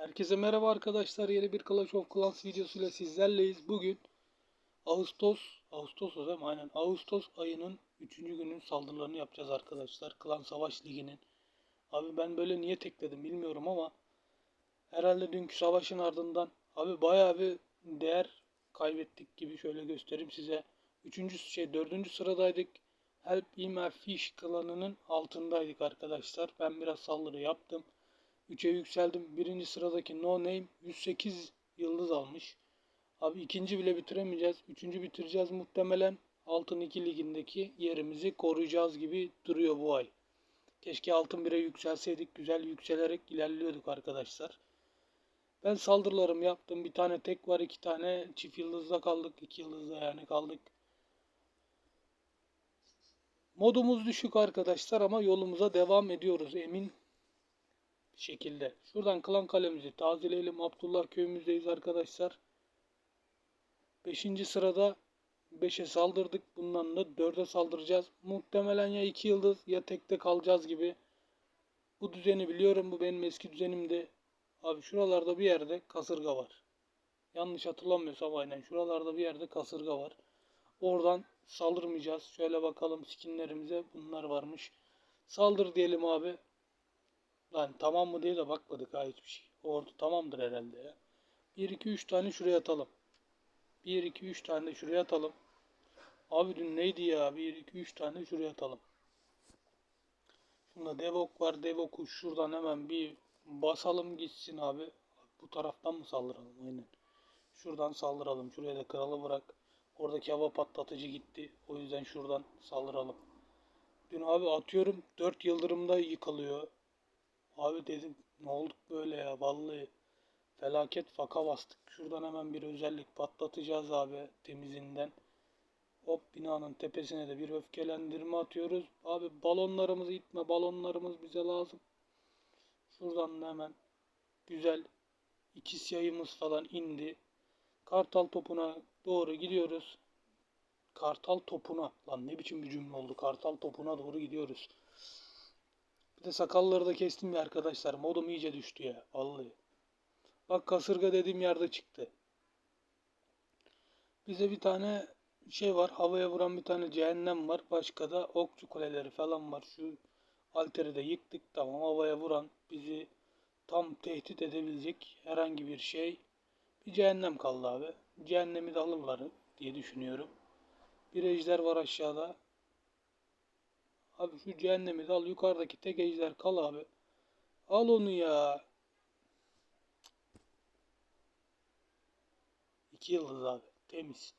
Herkese merhaba arkadaşlar. Yeni bir Clash of Clans videosuyla sizlerleyiz. Bugün Ağustos, Ağustos o zaman aynen Ağustos ayının 3. günün saldırılarını yapacağız arkadaşlar. Klan Savaş Ligi'nin. Abi ben böyle niye tekledim bilmiyorum ama herhalde dünkü savaşın ardından abi bayağı bir değer kaybettik gibi şöyle göstereyim size. 3. şey 4. sıradaydık. Help Email Fish klanının altındaydık arkadaşlar. Ben biraz saldırı yaptım. 3'e yükseldim. Birinci sıradaki No Name 108 yıldız almış. Abi ikinci bile bitiremeyeceğiz. Üçüncü bitireceğiz muhtemelen. Altın 2 ligindeki yerimizi koruyacağız gibi duruyor bu ay. Keşke altın 1'e yükselseydik. Güzel yükselerek ilerliyorduk arkadaşlar. Ben saldırılarımı yaptım. Bir tane tek var. iki tane çift yıldızda kaldık. iki yıldızda yani kaldık. Modumuz düşük arkadaşlar ama yolumuza devam ediyoruz. Emin şekilde. Şuradan klan kalemizi tazeleyelim. Abdullah köyümüzdeyiz arkadaşlar. 5. sırada 5'e saldırdık. Bundan da 4'e saldıracağız. Muhtemelen ya 2 yıldız ya tekte kalacağız gibi. Bu düzeni biliyorum. Bu benim eski düzenimdi. Abi şuralarda bir yerde kasırga var. Yanlış hatırlamıyorsam aynen. Şuralarda bir yerde kasırga var. Oradan saldırmayacağız. Şöyle bakalım skinlerimize. Bunlar varmış. Saldır diyelim abi. Lan tamam mı diye de bakmadık ha hiçbir şey. Ordu tamamdır herhalde ya. 1 2 3 tane şuraya atalım. 1 2 3 tane şuraya atalım. Abi dün neydi ya? 1 2 3 tane şuraya atalım. Şunda Devok var. Devok'u şuradan hemen bir basalım gitsin abi. Bu taraftan mı saldıralım? Aynen. Şuradan saldıralım. Şuraya da kralı bırak. Oradaki hava patlatıcı gitti. O yüzden şuradan saldıralım. Dün abi atıyorum 4 yıldırımda yıkılıyor. Abi dedim ne olduk böyle ya vallahi felaket faka bastık. Şuradan hemen bir özellik patlatacağız abi temizinden. Hop binanın tepesine de bir öfkelendirme atıyoruz. Abi balonlarımızı itme balonlarımız bize lazım. Şuradan da hemen güzel iki siyahımız falan indi. Kartal topuna doğru gidiyoruz. Kartal topuna. Lan ne biçim bir cümle oldu. Kartal topuna doğru gidiyoruz. Bir de sakalları da kestim ya arkadaşlar. Modum iyice düştü ya. Vallahi. Bak kasırga dediğim yerde çıktı. Bize bir tane şey var. Havaya vuran bir tane cehennem var. Başka da okçu kuleleri falan var. Şu alteri de yıktık. Tamam havaya vuran bizi tam tehdit edebilecek herhangi bir şey. Bir cehennem kaldı abi. Cehennemi de alırlar diye düşünüyorum. Bir ejder var aşağıda. Abi şu cehennemi al. Yukarıdaki tek ejder kal abi. Al onu ya. İki yıldız abi. Temiz.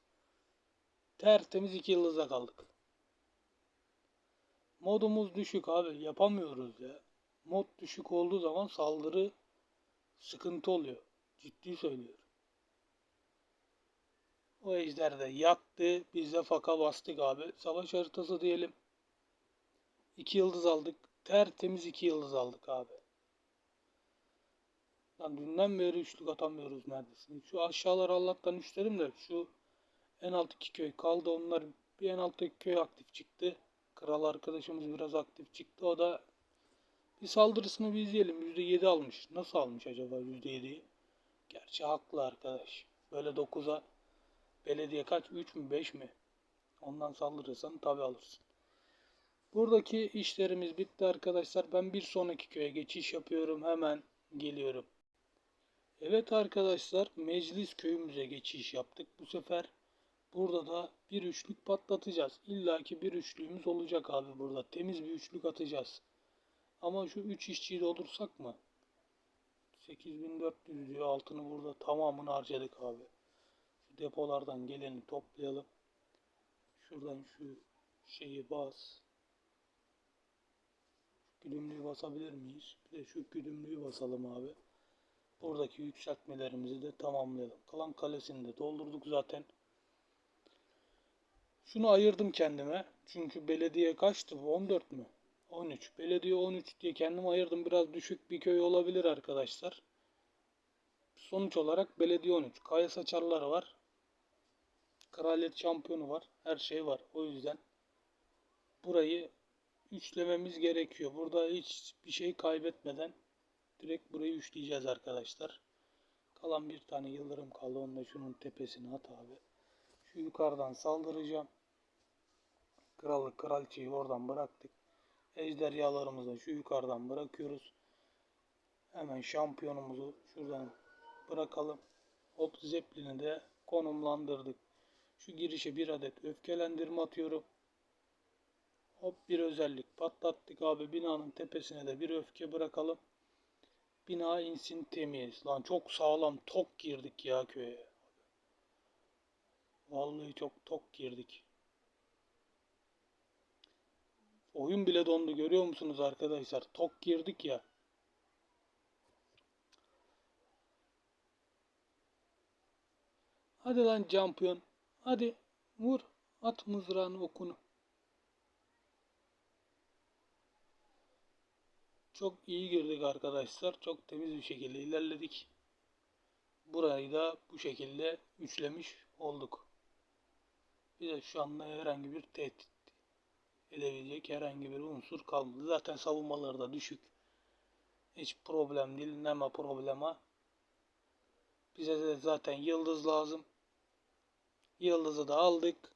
Tertemiz iki yıldıza kaldık. Modumuz düşük abi. Yapamıyoruz ya. Mod düşük olduğu zaman saldırı sıkıntı oluyor. Ciddi söylüyorum. O ejder de yattı. Biz de faka bastık abi. Savaş haritası diyelim. 2 yıldız aldık. Tertemiz 2 yıldız aldık abi. Lan dünden beri üçlük atamıyoruz neredesin. Şu aşağılar Allah'tan üçlerim de şu en alt iki köy kaldı. Onlar bir en alttaki köy aktif çıktı. Kral arkadaşımız biraz aktif çıktı. O da bir saldırısını bir izleyelim. %7 almış. Nasıl almış acaba %7'yi? Gerçi haklı arkadaş. Böyle 9'a belediye kaç? 3 mü 5 mi? Ondan saldırırsan tabi alırsın. Buradaki işlerimiz bitti arkadaşlar. Ben bir sonraki köye geçiş yapıyorum. Hemen geliyorum. Evet arkadaşlar meclis köyümüze geçiş yaptık. Bu sefer burada da bir üçlük patlatacağız. İlla ki bir üçlüğümüz olacak abi burada. Temiz bir üçlük atacağız. Ama şu 3 işçiyi doldursak mı? 8400 diyor altını burada tamamını harcadık abi. Şu depolardan geleni toplayalım. Şuradan şu şeyi bas. Güdümlüğü basabilir miyiz? Bir de şu güdümlüğü basalım abi. Buradaki yükseltmelerimizi de tamamlayalım. Kalan kalesini de doldurduk zaten. Şunu ayırdım kendime. Çünkü belediye kaçtı bu? 14 mü? 13. Belediye 13 diye kendime ayırdım. Biraz düşük bir köy olabilir arkadaşlar. Sonuç olarak belediye 13. Kaya saçarları var. Kraliyet şampiyonu var. Her şey var. O yüzden burayı üçlememiz gerekiyor. Burada hiç bir şey kaybetmeden direkt burayı üçleyeceğiz arkadaşlar. Kalan bir tane yıldırım kaldı. Onu da şunun tepesine at abi. Şu yukarıdan saldıracağım. Kralı kraliçeyi oradan bıraktık. Ejderhalarımızı şu yukarıdan bırakıyoruz. Hemen şampiyonumuzu şuradan bırakalım. Hop Zeppelin'i de konumlandırdık. Şu girişe bir adet öfkelendirme atıyorum. Hop bir özellik patlattık abi. Binanın tepesine de bir öfke bırakalım. Bina insin temiz. Lan çok sağlam tok girdik ya köye. Vallahi çok tok girdik. Oyun bile dondu görüyor musunuz arkadaşlar? Tok girdik ya. Hadi lan şampiyon. Hadi vur. At mızrağını okunu. Çok iyi girdik arkadaşlar. Çok temiz bir şekilde ilerledik. Burayı da bu şekilde üçlemiş olduk. Bize şu anda herhangi bir tehdit edebilecek herhangi bir unsur kalmadı. Zaten savunmaları da düşük. Hiç problem değil. Nema problema. Bize de zaten yıldız lazım. Yıldızı da aldık.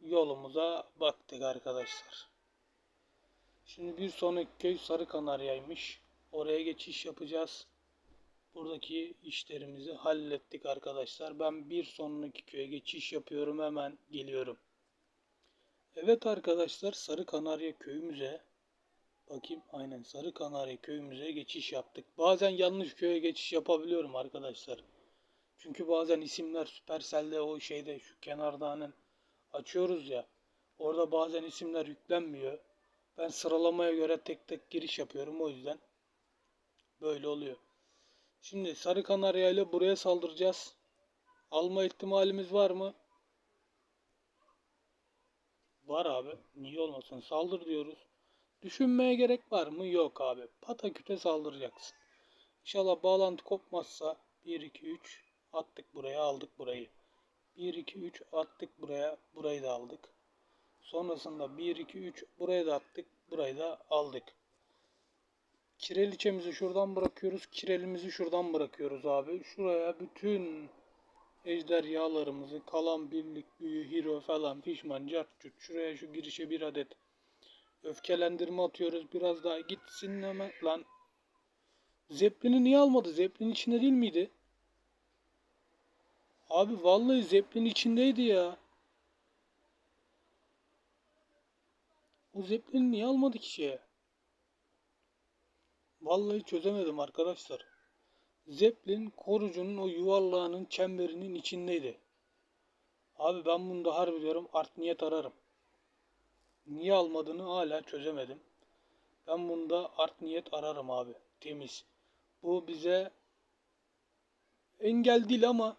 Yolumuza baktık arkadaşlar. Şimdi bir sonraki köy Sarı Kanarya'ymış. Oraya geçiş yapacağız. Buradaki işlerimizi hallettik arkadaşlar. Ben bir sonraki köye geçiş yapıyorum. Hemen geliyorum. Evet arkadaşlar Sarı Kanarya köyümüze bakayım aynen Sarı Kanarya köyümüze geçiş yaptık. Bazen yanlış köye geçiş yapabiliyorum arkadaşlar. Çünkü bazen isimler Supercell'de o şeyde şu kenardanın açıyoruz ya. Orada bazen isimler yüklenmiyor. Ben sıralamaya göre tek tek giriş yapıyorum o yüzden böyle oluyor. Şimdi Sarı Kanarya ile buraya saldıracağız. Alma ihtimalimiz var mı? Var abi. Niye olmasın? Saldır diyoruz. Düşünmeye gerek var mı? Yok abi. Pataküte saldıracaksın. İnşallah bağlantı kopmazsa 1 2 3 attık buraya aldık burayı. 1 2 3 attık buraya burayı da aldık. Sonrasında 1 2 3 buraya da attık burayı da aldık. Kireliçemizi şuradan bırakıyoruz. Kirelimizi şuradan bırakıyoruz abi. Şuraya bütün ejderhalarımızı kalan birlik, büyü, hero falan fişman, cartçut. Şuraya şu girişe bir adet öfkelendirme atıyoruz. Biraz daha gitsin hemen. Lan Zeppelin'i niye almadı? Zeppelin içinde değil miydi? Abi vallahi Zeppelin içindeydi ya. O Zeppelin'i niye almadı ki şeye? Vallahi çözemedim arkadaşlar. Zeppelin korucunun o yuvarlağının çemberinin içindeydi. Abi ben bunda harbi diyorum art niyet ararım. Niye almadığını hala çözemedim. Ben bunda art niyet ararım abi. Temiz. Bu bize engel değil ama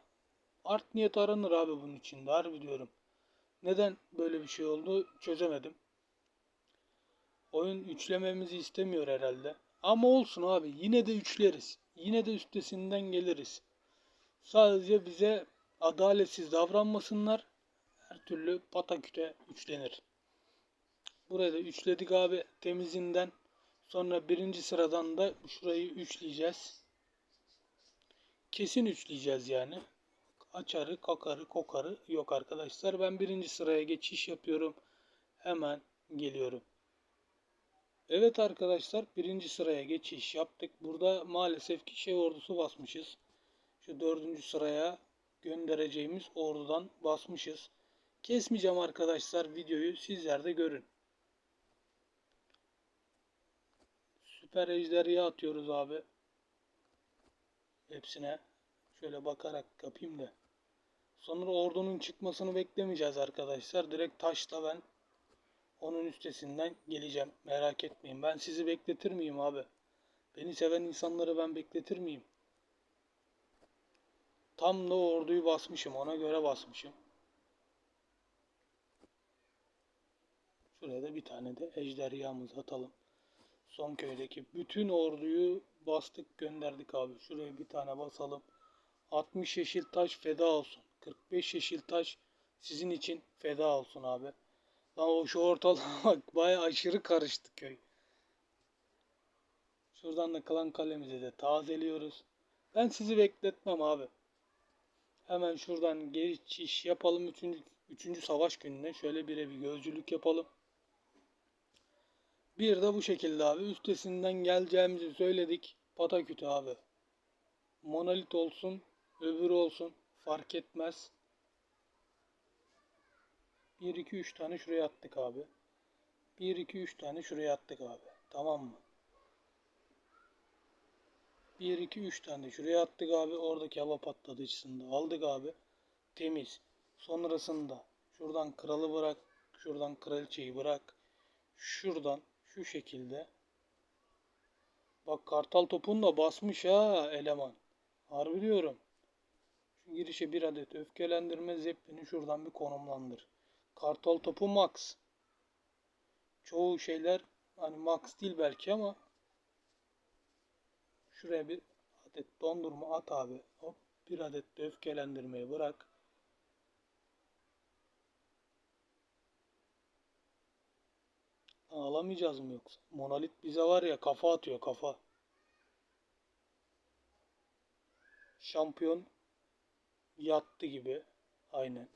art niyet aranır abi bunun içinde harbi diyorum. Neden böyle bir şey oldu çözemedim. Oyun üçlememizi istemiyor herhalde. Ama olsun abi yine de üçleriz. Yine de üstesinden geliriz. Sadece bize adaletsiz davranmasınlar. Her türlü pataküte üçlenir. Buraya da üçledik abi temizinden. Sonra birinci sıradan da şurayı üçleyeceğiz. Kesin üçleyeceğiz yani. Açarı, kakarı, kokarı yok arkadaşlar. Ben birinci sıraya geçiş yapıyorum. Hemen geliyorum. Evet arkadaşlar birinci sıraya geçiş yaptık. Burada maalesef ki şey ordusu basmışız. Şu dördüncü sıraya göndereceğimiz ordudan basmışız. Kesmeyeceğim arkadaşlar videoyu sizler de görün. Süper ejderha atıyoruz abi. Hepsine şöyle bakarak yapayım da. Sonra ordunun çıkmasını beklemeyeceğiz arkadaşlar. Direkt taşla ben onun üstesinden geleceğim. Merak etmeyin. Ben sizi bekletir miyim abi? Beni seven insanları ben bekletir miyim? Tam da orduyu basmışım. Ona göre basmışım. Şuraya da bir tane de ejderhamızı atalım. Son köydeki bütün orduyu bastık gönderdik abi. Şuraya bir tane basalım. 60 yeşil taş feda olsun. 45 yeşil taş sizin için feda olsun abi. O şu ortalığa bak baya aşırı karıştı köy. Şuradan da klan kalemizi de tazeliyoruz. Ben sizi bekletmem abi. Hemen şuradan geçiş yapalım. Üçüncü, üçüncü savaş gününe. Şöyle bire bir gözcülük yapalım. Bir de bu şekilde abi. Üstesinden geleceğimizi söyledik. Patakütü abi. Monolit olsun. Öbürü olsun. Fark etmez. 1 2 3 tane şuraya attık abi. 1 2 3 tane şuraya attık abi. Tamam mı? 1 2 3 tane şuraya attık abi. Oradaki hava patlatıcısını da aldık abi. Temiz. Sonrasında şuradan kralı bırak. Şuradan kraliçeyi bırak. Şuradan şu şekilde. Bak kartal topunu da basmış ha eleman. Harbi diyorum. Şu girişe bir adet öfkelendirme zeplini şuradan bir konumlandır. Kartal topu max. Çoğu şeyler hani max değil belki ama şuraya bir adet dondurma at abi. Hop bir adet de öfkelendirmeyi bırak. Alamayacağız mı yoksa? Monolit bize var ya kafa atıyor kafa. Şampiyon yattı gibi. Aynen.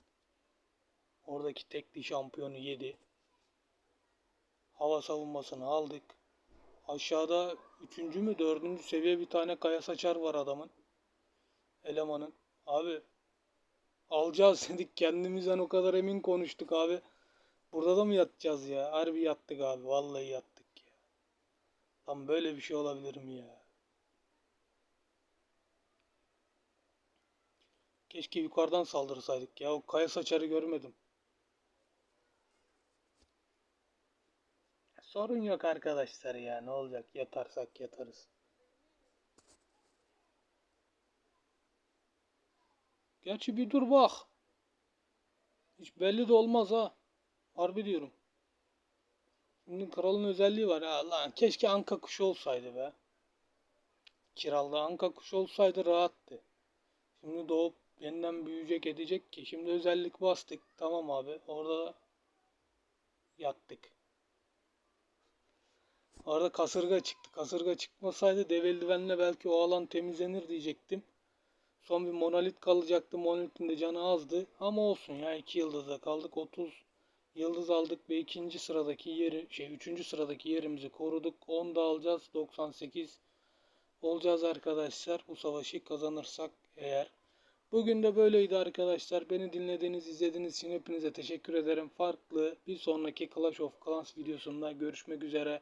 Oradaki tekli şampiyonu yedi. Hava savunmasını aldık. Aşağıda üçüncü mü dördüncü seviye bir tane kaya saçar var adamın. Elemanın. Abi alacağız dedik kendimizden o kadar emin konuştuk abi. Burada da mı yatacağız ya? Harbi yattık abi. Vallahi yattık ya. Lan böyle bir şey olabilir mi ya? Keşke yukarıdan saldırsaydık ya. O kaya saçarı görmedim. Sorun yok arkadaşlar ya. Ne olacak? Yatarsak yatarız. Gerçi bir dur bak. Hiç belli de olmaz ha. Harbi diyorum. Şimdi kralın özelliği var ha lan keşke anka kuşu olsaydı be. Kiralda anka kuşu olsaydı rahattı. Şimdi doğup yeniden büyüyecek edecek ki. Şimdi özellik bastık. Tamam abi. Orada da yattık. Orada kasırga çıktı. Kasırga çıkmasaydı dev eldivenle belki o alan temizlenir diyecektim. Son bir monolit kalacaktı. Monolitin de canı azdı. Ama olsun ya 2 yıldızda kaldık. 30 yıldız aldık ve ikinci sıradaki yeri şey üçüncü sıradaki yerimizi koruduk. 10 da alacağız. 98 olacağız arkadaşlar. Bu savaşı kazanırsak eğer. Bugün de böyleydi arkadaşlar. Beni dinlediğiniz, izlediğiniz için hepinize teşekkür ederim. Farklı bir sonraki Clash of Clans videosunda görüşmek üzere.